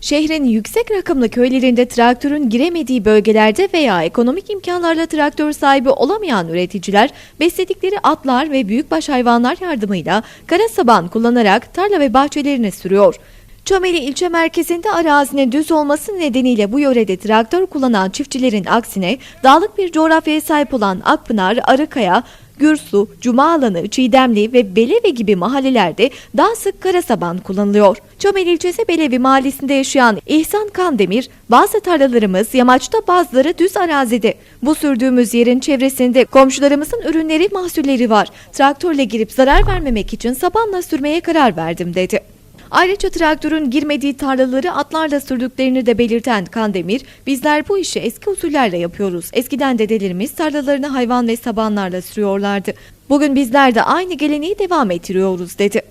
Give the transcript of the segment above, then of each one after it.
Şehrin yüksek rakımlı köylerinde traktörün giremediği bölgelerde veya ekonomik imkanlarla traktör sahibi olamayan üreticiler besledikleri atlar ve büyükbaş hayvanlar yardımıyla kara saban kullanarak tarla ve bahçelerine sürüyor. Çömeli ilçe merkezinde arazinin düz olması nedeniyle bu yörede traktör kullanan çiftçilerin aksine dağlık bir coğrafyaya sahip olan Akpınar, Arıkaya, Gürsu, Cuma Alanı, Çiğdemli ve Belevi gibi mahallelerde daha sık karasaban kullanılıyor. Çömel ilçesi Belevi mahallesinde yaşayan İhsan Kandemir, bazı tarlalarımız yamaçta bazıları düz arazide. Bu sürdüğümüz yerin çevresinde komşularımızın ürünleri, mahsulleri var. Traktörle girip zarar vermemek için sabanla sürmeye karar verdim dedi. Ayrıca traktörün girmediği tarlaları atlarla sürdüklerini de belirten Kandemir, bizler bu işi eski usullerle yapıyoruz. Eskiden dedelerimiz tarlalarını hayvan ve sabanlarla sürüyorlardı. Bugün bizler de aynı geleneği devam ettiriyoruz dedi.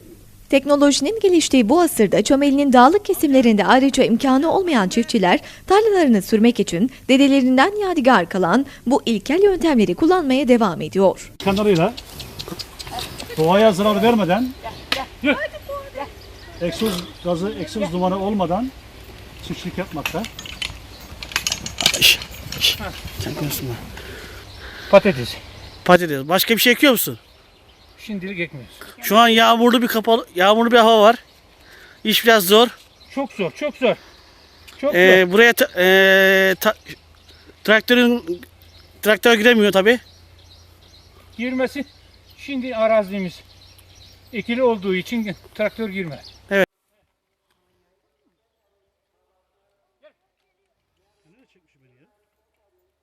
Teknolojinin geliştiği bu asırda Çömeli'nin dağlık kesimlerinde ayrıca imkanı olmayan çiftçiler tarlalarını sürmek için dedelerinden yadigar kalan bu ilkel yöntemleri kullanmaya devam ediyor. kanalıyla doğaya zarar vermeden egzoz gazı, egzoz dumanı olmadan çiftçilik yapmakta. Sen konuşma. Patates. Patates. Başka bir şey ekiyor musun? Şimdilik ekmiyoruz. Şu an yağmurlu bir kapalı, yağmurlu bir hava var. İş biraz zor. Çok zor, çok zor. Çok zor. Ee, buraya ta- ee, ta- traktörün traktör giremiyor tabi. Girmesi şimdi arazimiz ekili olduğu için traktör girmez. çıkmış biliyor.